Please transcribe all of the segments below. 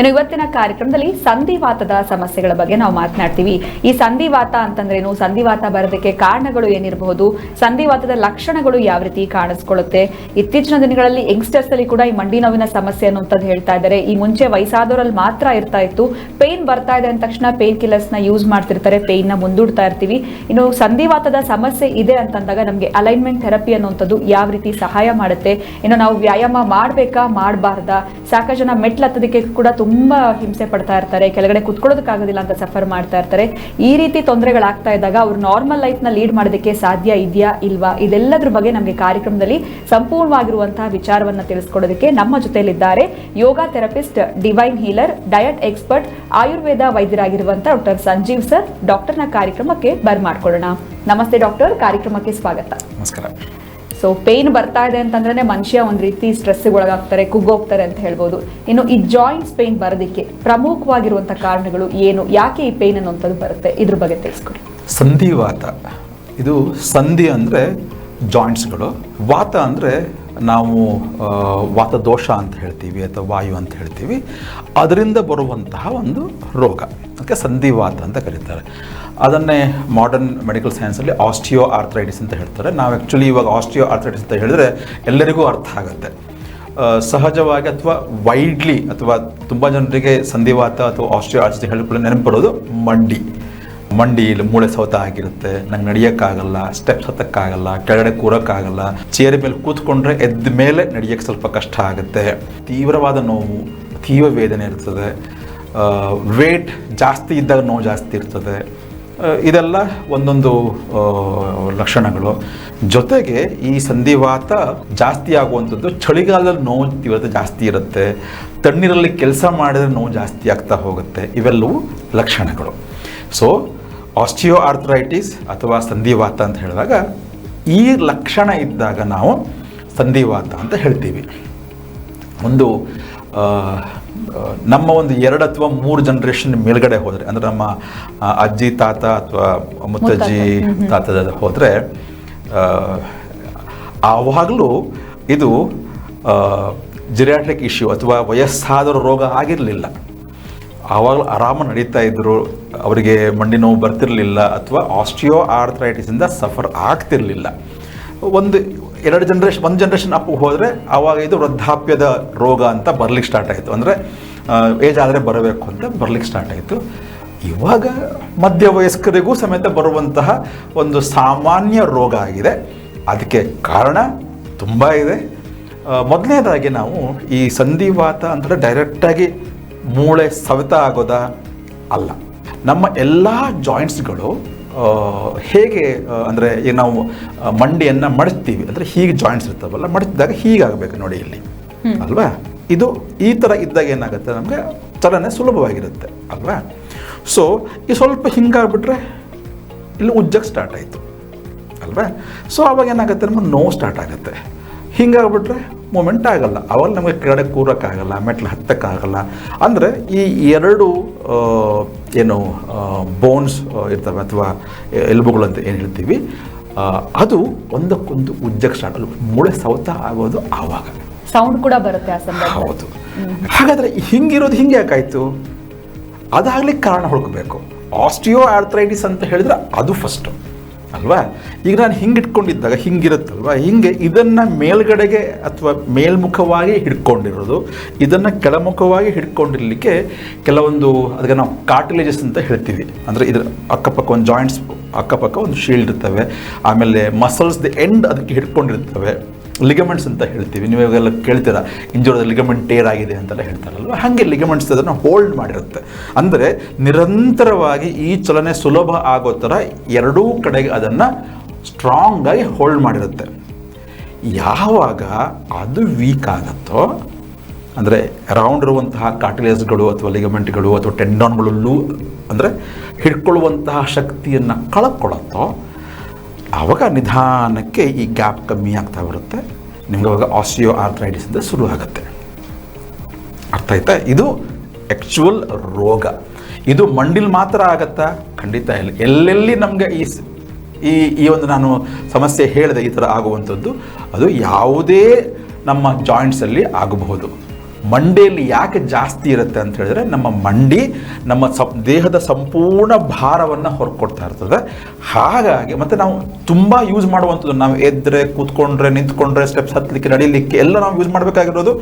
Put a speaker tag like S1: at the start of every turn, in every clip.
S1: ಇನ್ನು ಇವತ್ತಿನ ಕಾರ್ಯಕ್ರಮದಲ್ಲಿ ಸಂಧಿವಾತದ ಸಮಸ್ಯೆಗಳ ಬಗ್ಗೆ ನಾವು ಮಾತನಾಡ್ತೀವಿ. ಈ ಸಂಧಿವಾತ ಅಂತಂದ್ರೇನು? ಸಂಧಿವಾತ ಬರೋದಕ್ಕೆ ಕಾರಣಗಳು ಏನಿರಬಹುದು? ಸಂಧಿವಾತದ ಲಕ್ಷಣಗಳು ಯಾವ ರೀತಿ ಕಾಣಿಸ್ಕೊಳ್ಳುತ್ತೆ? ಇತ್ತೀಚಿನ ದಿನಗಳಲ್ಲಿ ಯಂಗ್ಸ್ಟರ್ಸ್ ಅಲ್ಲಿ ಕೂಡ ಈ ಮಂಡಿ ನೋವಿನ ಸಮಸ್ಯೆ ಅನ್ನುವಂಥದ್ದು ಹೇಳ್ತಾ ಇದ್ದಾರೆ. ಈ ಮುಂಚೆ ವಯಸ್ಸಾದವರಲ್ಲಿ ಮಾತ್ರ ಇರ್ತಾ ಇತ್ತು. ಪೇನ್ ಬರ್ತಾ ಇದೆ ಅಂದ ತಕ್ಷಣ ಪೇನ್ ಕಿಲ್ಲರ್ಸ್ನ ಯೂಸ್ ಮಾಡ್ತಿರ್ತಾರೆ. ಪೇನ್ನ ಮುಂದೂಡ್ತಾ ಇರ್ತೀವಿ. ಇನ್ನು ಸಂಧಿವಾತದ ಸಮಸ್ಯೆ ಇದೆ ಅಂತಂದಾಗ ನಮಗೆ ಅಲೈನ್ಮೆಂಟ್ ಥೆರಪಿ ಅನ್ನುವಂಥದ್ದು ಯಾವ ರೀತಿ ಸಹಾಯ ಮಾಡುತ್ತೆ? ಇನ್ನು ನಾವು ವ್ಯಾಯಾಮ ಮಾಡಬೇಕಾ? ಮಾಡಬಾರ್ದಾ? ಸಾಕಷ್ಟು ಜನ ಮೆಟ್ಲು ಹತ್ತೋದಕ್ಕೆ ಕೂಡ ತುಂಬಾ ಹಿಂಸೆ ಪಡ್ತಾ ಇರ್ತಾರೆ, ಕೆಳಗಡೆ ಕುತ್ಕೊಳ್ಳೋದಕ್ಕಾಗೋದಿಲ್ಲ ಅಂತ ಸಫರ್ ಮಾಡ್ತಾ ಇರ್ತಾರೆ. ಈ ರೀತಿ ತೊಂದರೆಗಳಾಗ್ತಾ ಇದ್ದಾಗ ಅವ್ರು ನಾರ್ಮಲ್ ಲೈಫ್ನ ಲೀಡ್ ಮಾಡೋದಕ್ಕೆ ಸಾಧ್ಯ ಇದೆಯಾ ಇಲ್ವಾ? ಇದೆಲ್ಲದ್ರ ಬಗ್ಗೆ ನಮಗೆ ಕಾರ್ಯಕ್ರಮದಲ್ಲಿ ಸಂಪೂರ್ಣವಾಗಿರುವಂತಹ ವಿಚಾರವನ್ನ ತಿಳಿಸ್ಕೊಡೋದಕ್ಕೆ ನಮ್ಮ ಜೊತೆಯಲ್ಲಿದ್ದಾರೆ yoga therapist divine healer diet expert Ayurveda ವೈದ್ಯರಾಗಿರುವಂತಹ doctor Sanjeev sir. ಡಾಕ್ಟರ್ನ ಕಾರ್ಯಕ್ರಮಕ್ಕೆ ಬರ್ಮಾಡ್ಕೊಳ್ಳೋಣ ನಮಸ್ತೆ ಡಾಕ್ಟರ್ ಕಾರ್ಯಕ್ರಮಕ್ಕೆ ಸ್ವಾಗತ.
S2: ನಮಸ್ಕಾರ.
S1: ಸೊ ಪೇನ್ ಬರ್ತಾ ಇದೆ ಅಂತಂದ್ರೆ ಮನುಷ್ಯ ಒಂದು ರೀತಿ ಸ್ಟ್ರೆಸ್ಗೆ ಒಳಗಾಗ್ತಾರೆ, ಕುಗ್ಗೋಗ್ತಾರೆ ಅಂತ ಹೇಳ್ಬೋದು. ಇನ್ನು ಈ ಜಾಯಿಂಟ್ಸ್ ಪೇನ್ ಬರೋದಕ್ಕೆ ಪ್ರಮುಖವಾಗಿರುವಂಥ ಕಾರಣಗಳು ಏನು? ಯಾಕೆ ಈ ಪೇನ್ ಅನ್ನುವಂಥದ್ದು ಬರುತ್ತೆ? ಇದ್ರ ಬಗ್ಗೆ ತಿಳಿಸ್ಕೊಡಿ.
S2: ಸಂಧಿವಾತ. ಇದು ಸಂಧಿ ಅಂದರೆ ಜಾಯಿಂಟ್ಸ್ಗಳು ವಾತ ಅಂದರೆ ನಾವು ವಾತದೋಷ ಅಂತ ಹೇಳ್ತೀವಿ ಅಥವಾ ವಾಯು ಅಂತ ಹೇಳ್ತೀವಿ. ಅದರಿಂದ ಬರುವಂತಹ ಒಂದು ರೋಗ. ಅದಕ್ಕೆ ಸಂಧಿವಾತ ಅಂತ ಕರೀತಾರೆ. ಅದನ್ನೇ ಮಾಡರ್ನ್ ಮೆಡಿಕಲ್ ಸೈನ್ಸಲ್ಲಿ ಆಸ್ಟಿಯೋ ಆರ್ಥ್ರೈಟಿಸ್ ಅಂತ ಹೇಳ್ತಾರೆ. ನಾವು ಆ್ಯಕ್ಚುಲಿ ಇವಾಗ ಆಸ್ಟಿಯೋ ಆರ್ಥ್ರೈಟಿಸ್ ಅಂತ ಹೇಳಿದ್ರೆ ಎಲ್ಲರಿಗೂ ಅರ್ಥ ಆಗುತ್ತೆ. ಸಹಜವಾಗಿ ಅಥವಾ ವೈಡ್ಲಿ ಅಥವಾ ತುಂಬ ಜನರಿಗೆ ಸಂಧಿವಾತ ಅಥವಾ ಆಸ್ಟಿಯೋ ಆರ್ಥ್ರೈಟಿಸ್ ಹೇಳಿಕೊಳ್ಳಲು ನೆನಪು ಬರೋದು ಮಂಡಿ. ಮಂಡಿಯಲ್ಲಿ ಮೂಳೆ ಸೌತ ಆಗಿರುತ್ತೆ ನಂಗೆ ನಡೆಯೋಕ್ಕಾಗಲ್ಲ ಸ್ಟೆಪ್ಸ್ ಹತ್ತಕ್ಕಾಗಲ್ಲ, ಕೆಳಗಡೆ ಕೂರೋಕ್ಕಾಗಲ್ಲ. ಚೇರ್ ಮೇಲೆ ಕೂತ್ಕೊಂಡ್ರೆ ಎದ್ದ ಮೇಲೆ ನಡೆಯೋಕ್ಕೆ ಸ್ವಲ್ಪ ಕಷ್ಟ ಆಗುತ್ತೆ. ತೀವ್ರವಾದ ನೋವು, ತೀವ್ರ ವೇದನೆ ಇರ್ತದೆ. ವೇಟ್ ಜಾಸ್ತಿ ಇದ್ದಾಗ ನೋವು ಜಾಸ್ತಿ ಇರ್ತದೆ. ಇದೆಲ್ಲ ಒಂದೊಂದು ಲಕ್ಷಣಗಳು. ಜೊತೆಗೆ ಈ ಸಂಧಿವಾತ ಜಾಸ್ತಿ ಆಗುವಂಥದ್ದು ಚಳಿಗಾಲದಲ್ಲಿ ನೋವು ತೀವ್ರತೆ ಜಾಸ್ತಿ ಇರುತ್ತೆ. ತಣ್ಣೀರಲ್ಲಿ ಕೆಲಸ ಮಾಡಿದ್ರೆ ನೋವು ಜಾಸ್ತಿ ಆಗ್ತಾ ಹೋಗುತ್ತೆ. ಇವೆಲ್ಲವೂ ಲಕ್ಷಣಗಳು. ಸೊ ಆಸ್ಟಿಯೋ ಆರ್ಥ್ರೈಟಿಸ್ ಅಥವಾ ಸಂಧಿವಾತ ಅಂತ ಹೇಳಿದಾಗ ಈ ಲಕ್ಷಣ ಇದ್ದಾಗ ನಾವು ಸಂಧಿವಾತ ಅಂತ ಹೇಳ್ತೀವಿ. ಒಂದು ನಮ್ಮ ಒಂದು ಎರಡು ಅಥವಾ ಮೂರು ಜನ್ರೇಷನ್ ಮೇಲ್ಗಡೆ ಹೋದರೆ ಅಂದರೆ ನಮ್ಮ ಅಜ್ಜಿ ತಾತ ಅಥವಾ ಮುತ್ತಜ್ಜಿ ತಾತ ಹೋದರೆ ಆವಾಗಲೂ ಇದು ಜಿರಾಟ್ರಿಕ್ ಇಶ್ಯೂ ಅಥವಾ ವಯಸ್ಸಾದರ ರೋಗ ಆಗಿರಲಿಲ್ಲ. ಆವಾಗಲೂ ಆರಾಮ ನಡೀತಾ ಇದ್ದರು ಅವರಿಗೆ ಮಂಡಿ ನೋವು ಬರ್ತಿರಲಿಲ್ಲ ಅಥವಾ ಆಸ್ಟಿಯೋ ಆರ್ಥರೈಟಿಸಿಂದ ಸಫರ್ ಆಗ್ತಿರಲಿಲ್ಲ. ಒಂದು ಎರಡು ಜನ್ರೇಷನ್ ಒಂದು ಜನ್ರೇಷನ್ ಅಪ್ ಹೋದರೆ ಆವಾಗ ಇದು ವೃದ್ಧಾಪ್ಯದ ರೋಗ ಅಂತ ಬರ್ಲಿಕ್ಕೆ ಸ್ಟಾರ್ಟ್ ಆಯಿತು ಅಂದರೆ ಏಜ್ ಆದರೆ ಬರಬೇಕು ಅಂತ ಬರ್ಲಿಕ್ಕೆ ಸ್ಟಾರ್ಟ್ ಆಯಿತು ಇವಾಗ ಮಧ್ಯವಯಸ್ಕರಿಗೂ ಸಮೇತ ಬರುವಂತಹ ಒಂದು ಸಾಮಾನ್ಯ ರೋಗ ಆಗಿದೆ. ಅದಕ್ಕೆ ಕಾರಣ ತುಂಬ ಇದೆ. ಮೊದಲನೇದಾಗಿ ನಾವು ಈ ಸಂಧಿವಾತ ಅಂದರೆ ಡೈರೆಕ್ಟಾಗಿ ಮೂಳೆ ಸವೆತ ಆಗೋದ ಅಲ್ಲ. ನಮ್ಮ ಎಲ್ಲ ಜಾಯಿಂಟ್ಸ್ಗಳು ಹೇಗೆ ಅಂದರೆ ಈಗ ನಾವು ಮಂಡಿಯನ್ನು ಮಡಿಸ್ತೀವಿ ಅಂದರೆ ಹೀಗೆ ಜಾಯಿಂಟ್ಸ್ ಇರ್ತಾವಲ್ಲ ಮಡಿಸಿದಾಗ ಹೀಗಾಗಬೇಕು ನೋಡಿ ಇಲ್ಲಿ. ಅಲ್ವಾ? ಇದು ಈ ಥರ ಇದ್ದಾಗ ಏನಾಗುತ್ತೆ ನಮಗೆ? ಚಲನೆ ಸುಲಭವಾಗಿರುತ್ತೆ. ಅಲ್ವಾ? ಸೊ ಈ ಸ್ವಲ್ಪ ಹಿಂಗಾಗ್ಬಿಟ್ರೆ ಇಲ್ಲಿ ಉಜ್ಜಕ್ಕೆ ಸ್ಟಾರ್ಟ್ ಆಯಿತು. ಅಲ್ವಾ? ಸೊ ಅವಾಗ ಏನಾಗುತ್ತೆ ನಮಗೆ? ನೋವು ಸ್ಟಾರ್ಟ್ ಆಗುತ್ತೆ. ಹಿಂಗಾಗ್ಬಿಟ್ರೆ ಮೂಮೆಂಟ್ ಆಗಲ್ಲ. ಅವಾಗ ನಮಗೆ ಕೆಳಗೆ ಕೂರೋಕ್ಕಾಗಲ್ಲ ಮೆಟ್ಲು ಹತ್ತಕ್ಕಾಗಲ್ಲ. ಅಂದರೆ ಈ ಎರಡು ಏನು ಬೋನ್ಸ್ ಇರ್ತವೆ ಅಥವಾ ಎಲುಬುಗಳು ಅಂತ ಏನು ಹೇಳ್ತೀವಿ ಅದು ಒಂದಕ್ಕೊಂದು ಉಜ್ಜಕ್ಕೆ ಸ್ಟಾರ್ಟ್ ಮೂಳೆ ಸೌತ ಆಗೋದು ಆವಾಗ.
S1: ಸೌಂಡ್ ಕೂಡ ಬರುತ್ತೆ ಆ ಸಂದರ್ಭ
S2: ಹೌದು. ಹಾಗಾದರೆ ಹಿಂಗಿರೋದು ಹಿಂಗೆ ಯಾಕಾಯ್ತು? ಅದಾಗ್ಲಿ ಕಾರಣ ಹುಡುಕಬೇಕು. ಆಸ್ಟಿಯೋ ಆರ್ಥ್ರೈಟಿಸ್ ಅಂತ ಹೇಳಿದ್ರೆ ಅದು ಫಸ್ಟು ಅಲ್ವಾ? ಈಗ ನಾನು ಹಿಂಗೆ ಇಟ್ಕೊಂಡಿದ್ದಾಗ ಹಿಂಗಿರುತ್ತಲ್ವಾ? ಹಿಂಗೆ ಇದನ್ನು ಮೇಲ್ಗಡೆಗೆ ಅಥವಾ ಮೇಲ್ಮುಖವಾಗಿ ಹಿಡ್ಕೊಂಡಿರೋದು, ಇದನ್ನು ಕೆಳಮುಖವಾಗಿ ಹಿಡ್ಕೊಂಡಿರಲಿಕ್ಕೆ ಕೆಲವೊಂದು, ಅದಕ್ಕೆ ನಾವು ಕಾರ್ಟಿಲೇಜಸ್ ಅಂತ ಹೇಳ್ತೀವಿ. ಅಂದರೆ ಇದರ ಅಕ್ಕಪಕ್ಕ ಒಂದು ಜಾಯಿಂಟ್ಸ್ ಅಕ್ಕಪಕ್ಕ ಒಂದು ಶೀಲ್ಡ್ ಇರ್ತವೆ. ಆಮೇಲೆ ಮಸಲ್ಸ್ ದ ಎಂಡ್ ಅದಕ್ಕೆ ಹಿಡ್ಕೊಂಡಿರ್ತವೆ. ಲಿಗಮೆಂಟ್ಸ್ ಅಂತ ಹೇಳ್ತೀವಿ. ನೀವು ಇವಾಗೆಲ್ಲ ಕೇಳ್ತೀರ ಇಂಜೋರದ ಲಿಗಮೆಂಟ್ ಟೇರ್ ಆಗಿದೆ ಅಂತೆಲ್ಲ ಹೇಳ್ತಾರಲ್ವ? ಹಾಗೆ ಲಿಗಮೆಂಟ್ಸ್ ಅದನ್ನು ಹೋಲ್ಡ್ ಮಾಡಿರುತ್ತೆ. ಅಂದರೆ ನಿರಂತರವಾಗಿ ಈ ಚಲನೆ ಸುಲಭ ಆಗೋ ಥರ ಎರಡೂ ಕಡೆಗೆ ಅದನ್ನು ಸ್ಟ್ರಾಂಗಾಗಿ ಹೋಲ್ಡ್ ಮಾಡಿರುತ್ತೆ. ಯಾವಾಗ ಅದು ವೀಕ್ ಆಗುತ್ತೋ, ಅಂದರೆ ರೌಂಡ್ ಇರುವಂತಹ ಕಾರ್ಟಿಲೇಜ್ಗಳು ಅಥವಾ ಲಿಗಮೆಂಟ್ಗಳು ಅಥವಾ ಟೆಂಡಾನ್ಗಳಲ್ಲೂ ಅಂದರೆ ಹಿಡ್ಕೊಳ್ಳುವಂತಹ ಶಕ್ತಿಯನ್ನು ಕಳ್ಕೊಳ್ಳುತ್ತೋ ಆವಾಗ ನಿಧಾನಕ್ಕೆ ಈ ಗ್ಯಾಪ್ ಕಮ್ಮಿ ಆಗ್ತಾ ಬರುತ್ತೆ. ನಿಮ್ಗೆ ಅವಾಗ ಆಸ್ಟಿಯೋ ಆರ್ಥ್ರೈಟಿಸ್ ಅಂತ ಶುರು ಆಗುತ್ತೆ. ಅರ್ಥ ಆಯ್ತಾ? ಇದು ಆ್ಯಕ್ಚುವಲ್ ರೋಗ. ಇದು ಮಂಡಿಲ್ ಮಾತ್ರ ಆಗತ್ತಾ? ಖಂಡಿತ ಇಲ್ಲ ಎಲ್ಲೆಲ್ಲಿ ನಮಗೆ ಈ ಈ ಈ ಒಂದು ನಾನು ಸಮಸ್ಯೆ ಹೇಳಿದೆ ಈ ಥರ ಆಗುವಂಥದ್ದು, ಅದು ಯಾವುದೇ ನಮ್ಮ ಜಾಯಿಂಟ್ಸಲ್ಲಿ ಆಗಬಹುದು. ಮಂಡಿಯಲ್ಲಿ ಯಾಕೆ ಜಾಸ್ತಿ ಇರುತ್ತೆ ಅಂತ ಹೇಳಿದ್ರೆ ನಮ್ಮ ಮಂಡಿ ನಮ್ಮ ಸಂ ದೇಹದ ಸಂಪೂರ್ಣ ಭಾರವನ್ನು ಹೊರಕೊಡ್ತಾ ಇರ್ತದೆ. ಹಾಗಾಗಿ ಮತ್ತು ನಾವು ತುಂಬ ಯೂಸ್ ಮಾಡುವಂಥದ್ದು ನಾವು ಎದ್ರೆ ಕೂತ್ಕೊಂಡ್ರೆ ನಿಂತ್ಕೊಂಡ್ರೆ ಸ್ಟೆಪ್ಸ್ ಹತ್ತಲಿಕ್ಕೆ ನಡೀಲಿಕ್ಕೆ ಎಲ್ಲ ನಾವು ಯೂಸ್ ಮಾಡಬೇಕಾಗಿರೋದು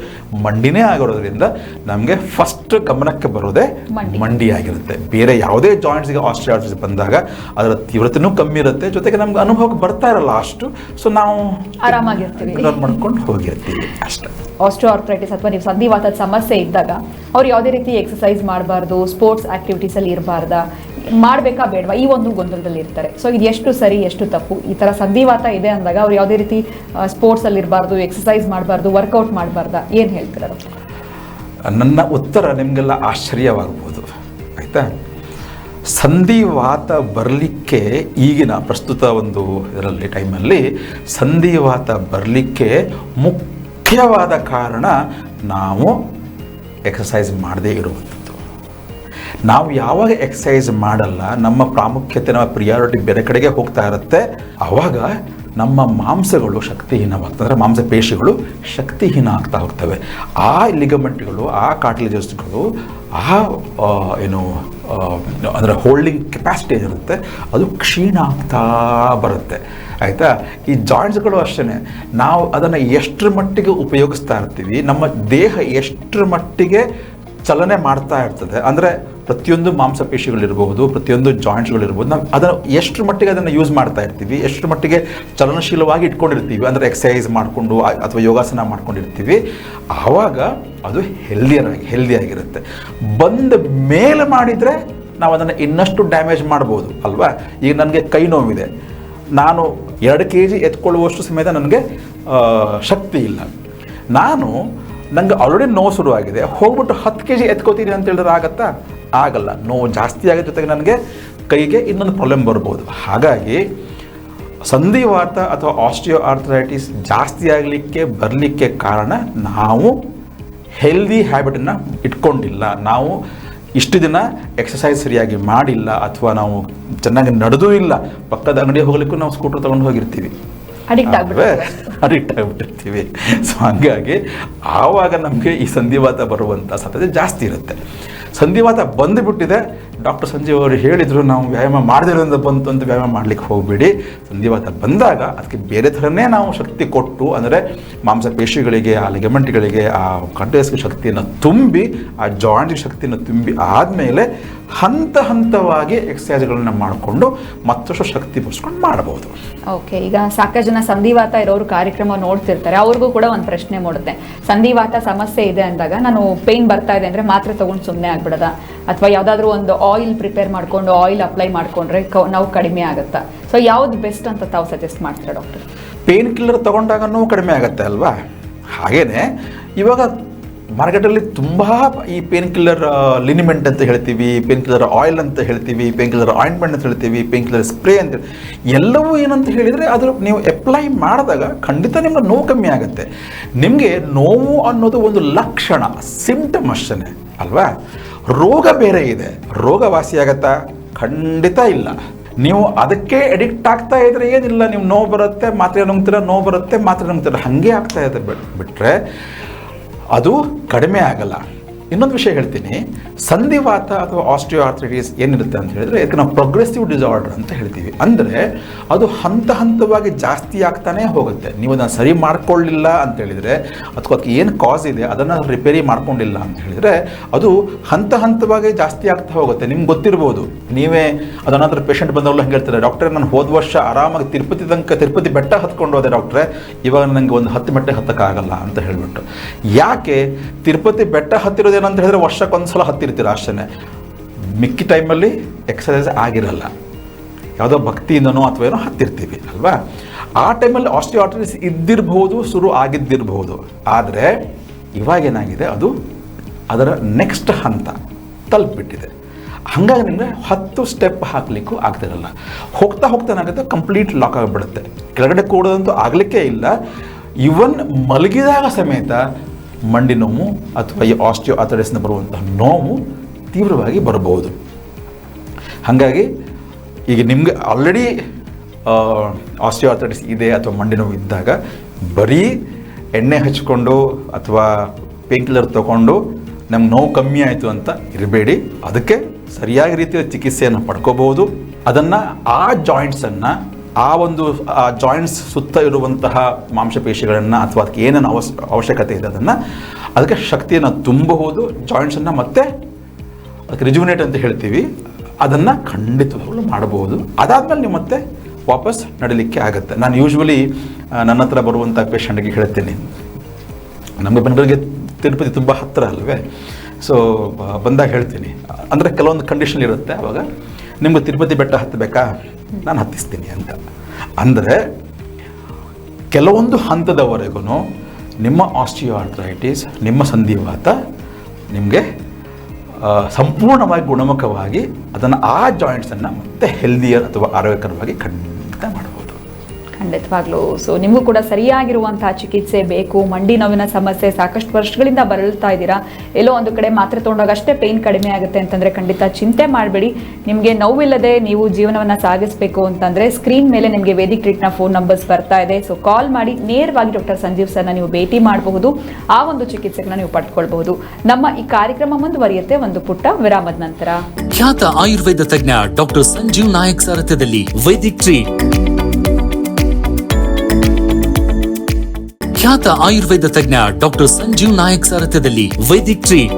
S2: ಮಂಡಿನೇ ಆಗಿರೋದ್ರಿಂದ ನಮಗೆ ಫಸ್ಟ್ ಗಮನಕ್ಕೆ ಬರೋದೇ
S1: ಮಂಡಿ.
S2: ಆಗಿರುತ್ತೆ. ಬೇರೆ ಯಾವುದೇ ಜಾಯಿಂಟ್ಸ್ಗೆ ಆಸ್ಟ್ರಿಯಾಟಿಸ್ ಬಂದಾಗ ಅದರ ತೀವ್ರತೆಯೂ ಕಮ್ಮಿ ಇರುತ್ತೆ. ಜೊತೆಗೆ ನಮ್ಗೆ ಅನುಭವಕ್ಕೆ ಬರ್ತಾ ಇರಲ್ಲ ಅಷ್ಟು. ಸೊ ನಾವು
S1: ಆರಾಮಾಗಿರ್ತೀವಿ.
S2: ಮಾಡ್ಕೊಂಡು ಹೋಗಿರ್ತೀವಿ ಅಷ್ಟೇ.
S1: ಆಸ್ಟ್ರೋ ಆರ್ಥ್ರೈಟಿಸ್ ಅಥವಾ ನೀವು ಸಂಧಿವಾತದ ಸಮಸ್ಯೆ ಇದ್ದಾಗ ಅವ್ರು ಯಾವುದೇ ರೀತಿ ಎಕ್ಸಸೈಸ್ ಮಾಡಬಾರ್ದು ಸ್ಪೋರ್ಟ್ಸ್ ಆಕ್ಟಿವಿಟೀಸ್ ಅಲ್ಲಿ ಇರಬಾರ್ದಾ, ಮಾಡಬೇಕಾ ಬೇಡವಾ? ಈ ಒಂದು ಗೊಂದಲದಲ್ಲಿ ಇರ್ತಾರೆ. ಸೊ ಇದು ಎಷ್ಟು ಸರಿ, ಎಷ್ಟು ತಪ್ಪು? ಈ ತರ ಸಂಧಿವಾತ ಇದೆ ಅಂದಾಗ ಅವ್ರು ಯಾವುದೇ ರೀತಿ ಸ್ಪೋರ್ಟ್ಸ್ ಅಲ್ಲಿ ಇರಬಾರ್ದು ಎಕ್ಸಸೈಸ್ ಮಾಡಬಾರ್ದು ವರ್ಕೌಟ್ ಮಾಡಬಾರ್ದಾ, ಏನ್ ಹೇಳ್ತಾರೆ
S2: ನನ್ನ ಉತ್ತರ ನಿಮಗೆಲ್ಲ ಆಶ್ಚರ್ಯವಾಗ್ಬೋದು ಆಯ್ತಾ? ಸಂಧಿವಾತ ಬರಲಿಕ್ಕೆ ಈಗಿನ ಪ್ರಸ್ತುತ ಒಂದು ಇದರಲ್ಲಿ ಟೈಮಲ್ಲಿ ಸಂಧಿವಾತ ಬರಲಿಕ್ಕೆ ಮುಖ್ಯವಾದ ಕಾರಣ ನಾವು ಎಕ್ಸಸೈಸ್ ಮಾಡದೇ ಇರುವಂಥದ್ದು. ನಾವು ಯಾವಾಗ ಎಕ್ಸಸೈಸ್ ಮಾಡಲ್ಲ, ನಮ್ಮ ಪ್ರಾಮುಖ್ಯತೆ, ನಮ್ಮ ಪ್ರಿಯಾರಿಟಿ ಬೇರೆ ಕಡೆಗೆ ಹೋಗ್ತಾ ಇರುತ್ತೆ ಆವಾಗ ನಮ್ಮ ಮಾಂಸಗಳು ಶಕ್ತಿಹೀನವಾಗ್ತದೆ ಅಂದರೆ ಮಾಂಸಪೇಶಿಗಳು ಶಕ್ತಿಹೀನ ಆಗ್ತಾ ಹೋಗ್ತವೆ. ಆ ಲಿಗಮೆಂಟ್ಗಳು ಆ ಕಾಟ್ಲೇಜಸ್ಗಳು ಆ ಏನು ಅಂದರೆ ಹೋಲ್ಡಿಂಗ್ ಕೆಪ್ಯಾಸಿಟಿ ಏನಿರುತ್ತೆ, ಅದು ಕ್ಷೀಣ ಆಗ್ತಾ ಬರುತ್ತೆ. ಆಯಿತಾ? ಈ ಜಾಯಿಂಟ್ಸ್ಗಳು ಅಷ್ಟೇ ನಾವು ಅದನ್ನು ಎಷ್ಟರ ಮಟ್ಟಿಗೆ ಉಪಯೋಗಿಸ್ತಾ ಇರ್ತೀವಿ, ನಮ್ಮ ದೇಹ ಎಷ್ಟರ ಮಟ್ಟಿಗೆ ಚಲನೆ ಮಾಡ್ತಾ ಇರ್ತದೆ, ಅಂದರೆ ಪ್ರತಿಯೊಂದು ಮಾಂಸಪೇಶಿಗಳಿರ್ಬೋದು ಪ್ರತಿಯೊಂದು ಜಾಯಿಂಟ್ಸ್ಗಳಿರ್ಬೋದು ನಾವು ಅದನ್ನು ಎಷ್ಟರ ಮಟ್ಟಿಗೆ ಅದನ್ನು ಯೂಸ್ ಮಾಡ್ತಾ ಇರ್ತೀವಿ, ಎಷ್ಟರ ಮಟ್ಟಿಗೆ ಚಲನಶೀಲವಾಗಿ ಇಟ್ಕೊಂಡಿರ್ತೀವಿ, ಅಂದರೆ ಎಕ್ಸಸೈಸ್ ಮಾಡಿಕೊಂಡು ಅಥವಾ ಯೋಗಾಸನ ಮಾಡ್ಕೊಂಡಿರ್ತೀವಿ, ಆವಾಗ ಅದು ಹೆಲ್ದಿಯರ್ ಹೆಲ್ದಿಯಾಗಿರುತ್ತೆ ಹೆಲ್ದಿ ಬಂದ ಮೇಲೆ ಮಾಡಿದರೆ ನಾವು ಅದನ್ನು ಇನ್ನಷ್ಟು ಡ್ಯಾಮೇಜ್ ಮಾಡ್ಬೋದು, ಅಲ್ವಾ? ಈಗ ನನಗೆ ಕೈ ನೋವಿದೆ. ನಾನು ಎರಡು ಕೆ ಜಿ ಎತ್ಕೊಳ್ಳುವಷ್ಟು ಸಮೇತ ನನಗೆ ಶಕ್ತಿ ಇಲ್ಲ. ನಾನು ನನಗೆ ಆಲ್ರೆಡಿ ನೋವು ಶುರುವಾಗಿದೆ. ಹೋಗ್ಬಿಟ್ಟು ಹತ್ತು ಕೆ ಜಿ ಎತ್ಕೋತೀನಿ ಅಂತ ಹೇಳಿದ್ರೆ ಆಗತ್ತಾ? ಆಗಲ್ಲ. ನೋವು ಜಾಸ್ತಿ ಆಗೋ ಜೊತೆಗೆ ನನಗೆ ಕೈಗೆ ಇನ್ನೊಂದು ಪ್ರಾಬ್ಲಮ್ ಬರ್ಬೋದು. ಹಾಗಾಗಿ ಸಂಧಿವಾತ ಅಥವಾ ಆಸ್ಟಿಯೋ ಆರ್ಥರೈಟಿಸ್ ಜಾಸ್ತಿ ಆಗಲಿಕ್ಕೆ, ಬರಲಿಕ್ಕೆ ಕಾರಣ ನಾವು ಹೆಲ್ದಿ ಹ್ಯಾಬಿಟನ್ನು ಇಟ್ಕೊಂಡಿಲ್ಲ. ನಾವು ಇಷ್ಟು ದಿನ ಎಕ್ಸಸೈಸ್ ಸರಿಯಾಗಿ ಮಾಡಿಲ್ಲ ಅಥವಾ ನಾವು ಚೆನ್ನಾಗಿ ನಡೆದೂ ಇಲ್ಲ. ಪಕ್ಕದ ಅಂಗಡಿ ಹೋಗ್ಲಿಕ್ಕೂ ನಾವು ಸ್ಕೂಟರ್ ತಗೊಂಡು ಹೋಗಿರ್ತೀವಿ.
S1: ಅಡಿಕ್ಟ್ ಆಗ್ಬಿಟ್ಟಿರ್ತೀವಿ.
S2: ಅಡಿಕ್ಟ್ ಆಗಿಬಿಟ್ಟಿರ್ತೀವಿ. ಸೊ ಹಂಗಾಗಿ ಆವಾಗ ನಮಗೆ ಈ ಸಂಧಿವಾತ ಬರುವಂಥ ಸಾಧ್ಯತೆ ಜಾಸ್ತಿ ಇರುತ್ತೆ. ಸಂಧಿವಾತ ಬಂದುಬಿಟ್ಟಿದೆ. ಡಾಕ್ಟರ್ ಸಂಜೀವ್ ಅವರು ಹೇಳಿದರು ನಾವು ವ್ಯಾಯಾಮ ಮಾಡದಿರೋದ್ರಿಂದ ಬಂತು ಅಂತ ವ್ಯಾಯಾಮ ಮಾಡಲಿಕ್ಕೆ ಹೋಗಬೇಡಿ. ಸಂಧಿವಾತ ಬಂದಾಗ ಅದಕ್ಕೆ ಬೇರೆ ಥರನೇ ನಾವು ಶಕ್ತಿ ಕೊಟ್ಟು ಅಂದರೆ ಮಾಂಸಪೇಶಿಗಳಿಗೆ ಆ ಲಿಗಮೆಂಟ್ಗಳಿಗೆ ಆ ಕಂಟೇಸ್ಗೆ ಶಕ್ತಿಯನ್ನು ತುಂಬಿ ಆ ಜಾಯಿಂಟ್ಗೆ ಶಕ್ತಿಯನ್ನು ತುಂಬಿ ಆದಮೇಲೆ ಹಂತ ಹಂತವಾಗಿ ಎಕ್ಸಸೈಸ್ಗಳನ್ನ ಮಾಡಿಕೊಂಡು ಮತ್ತಷ್ಟು ಶಕ್ತಿ ಬರ್ಸ್ಕೊಂಡು ಮಾಡಬಹುದು
S1: ಓಕೆ ಈಗ ಸಾಕಷ್ಟು ಜನ ಸಂಧಿವಾತ ಇರೋರು ಕಾರ್ಯಕ್ರಮ ನೋಡ್ತಿರ್ತಾರೆ ಅವ್ರಿಗೂ ಕೂಡ ಒಂದು ಪ್ರಶ್ನೆ ಮೂಡುತ್ತೆ. ಸಂಧಿವಾತ ಸಮಸ್ಯೆ ಇದೆ ಅಂದಾಗ ನಾನು ಪೇನ್ ಬರ್ತಾ ಇದೆ ಅಂದ್ರೆ ಮಾತ್ರೆ ತಗೊಂಡು ಸುಮ್ಮನೆ ಆಗ್ಬಿಡದ? ಅಥವಾ ಯಾವ್ದಾದ್ರು ಒಂದು ಆಯಿಲ್ ಪ್ರಿಪೇರ್ ಮಾಡ್ಕೊಂಡು ಆಯಿಲ್ ಅಪ್ಲೈ ಮಾಡ್ಕೊಂಡ್ರೆ ಕ- ನಾವು ಕಡಿಮೆ ಆಗುತ್ತಾ? ಸೊ ಯಾವ್ದು ಬೆಸ್ಟ್ ಅಂತ ತಾವು ಸಜೆಸ್ಟ್ ಮಾಡ್ತೀರಾ ಡಾಕ್ಟರ್
S2: ಪೇನ್ ಕಿಲ್ಲರ್ ತಗೊಂಡಾಗ ನೋವು ಕಡಿಮೆ ಆಗುತ್ತೆ ಅಲ್ವಾ? ಹಾಗೇನೆ ಇವಾಗ ಮಾರ್ಕೆಟಲ್ಲಿ ತುಂಬ ಈ ಪೇನ್ ಕಿಲ್ಲರ್ ಲಿನಿಮೆಂಟ್ ಅಂತ ಹೇಳ್ತೀವಿ, ಪೇನ್ ಕಿಲ್ಲರ್ ಆಯಿಲ್ ಅಂತ ಹೇಳ್ತೀವಿ, ಪೇನ್ ಕಿಲ್ಲರ್ ಆಯಿಂಟ್ಮೆಂಟ್ ಅಂತ ಹೇಳ್ತೀವಿ, ಪೇನ್ ಕಿಲ್ಲರ್ ಸ್ಪ್ರೇ ಅಂತ ಎಲ್ಲವೂ ಏನಂತ ಹೇಳಿದರೆ ಅದು ನೀವು ಅಪ್ಲೈ ಮಾಡಿದಾಗ ಖಂಡಿತ ನಿಮ್ಮ ನೋವು ಕಮ್ಮಿ ಆಗುತ್ತೆ. ನಿಮಗೆ ನೋವು ಅನ್ನೋದು ಒಂದು ಲಕ್ಷಣ ಸಿಂಟಮ್ ಅಷ್ಟೇ ಅಲ್ವಾ? ರೋಗ ಬೇರೆ ಇದೆ. ರೋಗ ವಾಸಿಯಾಗತ್ತಾ ಖಂಡಿತ ಇಲ್ಲ. ನೀವು ಅದಕ್ಕೆ ಅಡಿಕ್ಟ್ ಆಗ್ತಾ ಇದ್ರೆ ಏನಿಲ್ಲ ನೀವು ನೋವು ಬರುತ್ತೆ, ಮಾತ್ರೆ ನುಂಗ್ತೀರ, ನೋವು ಬರುತ್ತೆ, ಮಾತ್ರೆ ನುಂಗ್ತೀರ, ಹಾಗೆ ಆಗ್ತಾ ಇದೆ. ಬಿಟ್ಟರೆ ಅದು ಕಡಿಮೆ ಆಗಲ್ಲ. ಇನ್ನೊಂದು ವಿಷಯ ಹೇಳ್ತೀನಿ. ಸಂಧಿವಾತ ಅಥವಾ ಆಸ್ಟ್ರಿಯೋ ಆರ್ಥ್ರೈಟಿಸ್ ಏನಿರುತ್ತೆ ಅಂತ ಹೇಳಿದ್ರೆ, ಇದಕ್ಕೆ ನಾವು ಪ್ರೋಗ್ರೆಸಿವ್ ಡಿಸಾರ್ಡರ್ ಅಂತ ಹೇಳ್ತೀವಿ. ಅಂದರೆ ಅದು ಹಂತ ಹಂತವಾಗಿ ಜಾಸ್ತಿ ಆಗ್ತಾನೇ ಹೋಗುತ್ತೆ. ನೀವು ಅದನ್ನು ಸರಿ ಮಾಡ್ಕೊಳ್ಳಿಲ್ಲ ಅಂತ ಹೇಳಿದರೆ, ಅಥವಾ ಅದಕ್ಕೆ ಏನು ಕಾಸ್ ಇದೆ, ಅದನ್ನು ರಿಪೇರಿ ಮಾಡ್ಕೊಂಡಿಲ್ಲ ಅಂತ ಹೇಳಿದರೆ, ಅದು ಹಂತ ಹಂತವಾಗಿ ಜಾಸ್ತಿ ಆಗ್ತಾ ಹೋಗುತ್ತೆ. ನಿಮ್ಗೆ ಗೊತ್ತಿರ್ಬೋದು. ನೀವೇ ಅದನ್ನಾದ್ರೂ ಪೇಷಂಟ್ ಬಂದವಲ್ಲ ಹಂಗೆ ಹೇಳ್ತಾರೆ, ಡಾಕ್ಟ್ರೆ, ನಾನು ಹೋದ ವರ್ಷ ಆರಾಮಾಗಿ ತಿರುಪತಿ ತನಕ, ತಿರುಪತಿ ಬೆಟ್ಟ ಹತ್ಕೊಂಡು ಹೋದೆ ಡಾಕ್ಟ್ರೆ, ಇವಾಗ ನನಗೆ ಒಂದು ಹತ್ತು ಮೆಟ್ಟೆ ಹತ್ತಕ್ಕಾಗಲ್ಲ ಅಂತ ಹೇಳಿಬಿಟ್ಟು. ಯಾಕೆ? ತಿರುಪತಿ ಬೆಟ್ಟ ಹತ್ತಿರೋದೇನಂತ ಹೇಳಿದ್ರೆ ವರ್ಷಕ್ಕೊಂದ್ಸಲ ಹತ್ತಿರ್ತೀರ ಅಷ್ಟೇ ಮಿಕ್ಕಿ ಟೈಮಲ್ಲಿ ಎಕ್ಸಸೈಸ್ ಆಗಿರಲ್ಲ. ಯಾವುದೋ ಭಕ್ತಿಯಿಂದನೋ ಅಥವಾ ಏನೋ ಹತ್ತಿರ್ತೀವಿ, ಅಲ್ವಾ? ಆ ಟೈಮಲ್ಲಿ ಆಸ್ಟಿಯೋಆರ್ಟ್ರಿಸ್ ಇದ್ದಿರಬಹುದು, ಶುರು ಆಗಿದ್ದಿರಬಹುದು. ಆದರೆ ಇವಾಗೇನಾಗಿದೆ ಅದು ಅದರ ನೆಕ್ಸ್ಟ್ ಹಂತ ತಲುಪಿಬಿಟ್ಟಿದೆ. ಹಂಗಾಗಿ ನಿಮಗೆ ಹತ್ತು ಸ್ಟೆಪ್ ಹಾಕಲಿಕ್ಕೂ ಆಗ್ತಿರಲ್ಲ. ಹೋಗ್ತಾ ಹೋಗ್ತಾ ಏನಾಗುತ್ತೆ? ಕಂಪ್ಲೀಟ್ ಲಾಕ್ ಆಗಿಬಿಡುತ್ತೆ. ಕೆಳಗಡೆ ಕೂಡೋದಂತೂ ಆಗಲಿಕ್ಕೇ ಇಲ್ಲ. ಇವನ್ ಮಲಗಿದಾಗ ಸಮೇತ ಮಂಡಿ ನೋವು ಅಥವಾ ಈ ಆಸ್ಟಿಯೋ ಅಥರೈಸ್ನ ಬರುವಂತಹ ನೋವು ತೀವ್ರವಾಗಿ ಬರಬಹುದು. ಹಾಗಾಗಿ ಈಗ ನಿಮಗೆ ಆಲ್ರೆಡಿ ಆಸ್ಟಿಯೋ ಅಥರೈಟಿಸ್ ಇದೆ ಅಥವಾ ಮಂಡಿ ನೋವು ಇದ್ದಾಗ ಬರೀ ಎಣ್ಣೆ ಹಚ್ಕೊಂಡು ಅಥವಾ ಪೇನ್ ಕಿಲ್ಲರ್ ತಗೊಂಡು ನಮ್ಗೆ ನೋವು ಕಮ್ಮಿ ಆಯಿತು ಅಂತ ಇರಬೇಡಿ. ಅದಕ್ಕೆ ಸರಿಯಾಗಿ ರೀತಿಯ ಚಿಕಿತ್ಸೆಯನ್ನು ಪಡ್ಕೋಬಹುದು. ಅದನ್ನು ಆ ಜಾಯಿಂಟ್ಸನ್ನು ಆ ಒಂದು ಜಾಯಿಂಟ್ಸ್ ಸುತ್ತ ಇರುವಂತಹ ಮಾಂಸಪೇಶಿಗಳನ್ನು ಅಥವಾ ಅದಕ್ಕೆ ಏನೇನು ಅವಸ್, ಅವಶ್ಯಕತೆ ಇದೆ ಅದನ್ನು, ಅದಕ್ಕೆ ಶಕ್ತಿಯನ್ನು ತುಂಬಬಹುದು ಜಾಯಿಂಟ್ಸನ್ನು ಮತ್ತೆ ಅದಕ್ಕೆ ರಿಜುವಿನೇಟ್ ಅಂತ ಹೇಳ್ತೀವಿ. ಅದನ್ನು ಖಂಡಿತವಾಗಲು ಮಾಡಬಹುದು. ಅದಾದಮೇಲೆ ನೀವು ಮತ್ತೆ ವಾಪಸ್ ನಡಿಲಿಕ್ಕೆ ಆಗುತ್ತೆ. ನಾನು ಯೂಶ್ವಲಿ ನನ್ನ ಹತ್ರ ಬರುವಂಥ ಪೇಷಂಟ್ಗೆ ಹೇಳ್ತೀನಿ. ನಮಗೆ ಬೆಂಗಳೂರಿಗೆ ತಿರುಪತಿ ತುಂಬ ಹತ್ತಿರ ಅಲ್ವೇ? ಸೊ ಬಂದಾಗ ಹೇಳ್ತೀನಿ. ಅಂದರೆ ಕೆಲವೊಂದು ಕಂಡೀಷನ್ ಇರುತ್ತೆ ಅವಾಗ. ನಿಮ್ಗೆ ತಿರುಪತಿ ಬೆಟ್ಟ ಹತ್ತಬೇಕಾ? ನಾನು ಹತ್ತಿಸ್ತೀನಿ ಅಂತ. ಅಂದರೆ ಕೆಲವೊಂದು ಹಂತದವರೆಗೂ ನಿಮ್ಮ ಆಸ್ಟಿಯೋ ಆರ್ಥರೈಟಿಸ್ ನಿಮ್ಮ ಸಂಧಿವಾತ ನಿಮಗೆ ಸಂಪೂರ್ಣವಾಗಿ ಗುಣಮುಖವಾಗಿ ಅದನ್ನು ಆ ಜಾಯಿಂಟ್ಸನ್ನು ಮತ್ತೆ ಹೆಲ್ದಿಯರ್ ಅಥವಾ ಆರೋಗ್ಯಕರವಾಗಿ ಖಂಡಿತ ಮಾಡಬಹುದು
S1: ಖಂಡಿತವಾಗ್ಲೂ. ಸೊ ನಿಮಗೂ ಕೂಡ ಸರಿಯಾಗಿರುವಂತಹ ಚಿಕಿತ್ಸೆ ಬೇಕು. ಮಂಡಿ ನೋವಿನ ಸಮಸ್ಯೆ ಸಾಕಷ್ಟು ವರ್ಷಗಳಿಂದ ಬರಳ್ತಾ ಇದ್ದೀರಾ? ಎಲ್ಲೋ ಒಂದು ಕಡೆ ಮಾತ್ರೆ ತೊಗೊಂಡಾಗ ಅಷ್ಟೇ ಪೇನ್ ಕಡಿಮೆ ಆಗುತ್ತೆ ಅಂತಂದ್ರೆ ಖಂಡಿತ ಚಿಂತೆ ಮಾಡಬೇಡಿ. ನಿಮಗೆ ನೋವಿಲ್ಲದೆ ನೀವು ಜೀವನವನ್ನ ಸಾಗಿಸಬೇಕು ಅಂತಂದ್ರೆ ಸ್ಕ್ರೀನ್ ಮೇಲೆ ನಿಮಗೆ ವೇದಿಕ್ ಟ್ರೀಟ್ನ ಫೋನ್ ನಂಬರ್ಸ್ ಬರ್ತಾ ಇದೆ. ಸೊ ಕಾಲ್ ಮಾಡಿ ನೇರವಾಗಿ ಡಾಕ್ಟರ್ ಸಂಜೀವ್ ಸರ್ನ ನೀವು ಭೇಟಿ ಮಾಡಬಹುದು. ಆ ಒಂದು ಚಿಕಿತ್ಸೆಗಳನ್ನ ನೀವು ಪಡ್ಕೊಳ್ಬಹುದು. ನಮ್ಮ ಈ ಕಾರ್ಯಕ್ರಮ ಮುಂದುವರಿಯುತ್ತೆ ಒಂದು ಪುಟ್ಟ ವಿರಾಮದ ನಂತರ.
S3: ಖ್ಯಾತ ಆಯುರ್ವೇದ ತಜ್ಞ ಡಾಕ್ಟರ್ ಸಂಜೀವ್ ನಾಯಕ್ ಸಾರಥ್ಯದಲ್ಲಿ ವೈದಿಕ್ ಟ್ರೀಟ್ ಖ್ಯಾತ ಆಯುರ್ವೇದ ತಜ್ಞ ಡಾಕ್ಟರ್ ಸಂಜೀವ್ ನಾಯಕ್ ಸಾರಥ್ಯದಲ್ಲಿ ವೈದಿಕ್ ಟ್ರೀಟ್.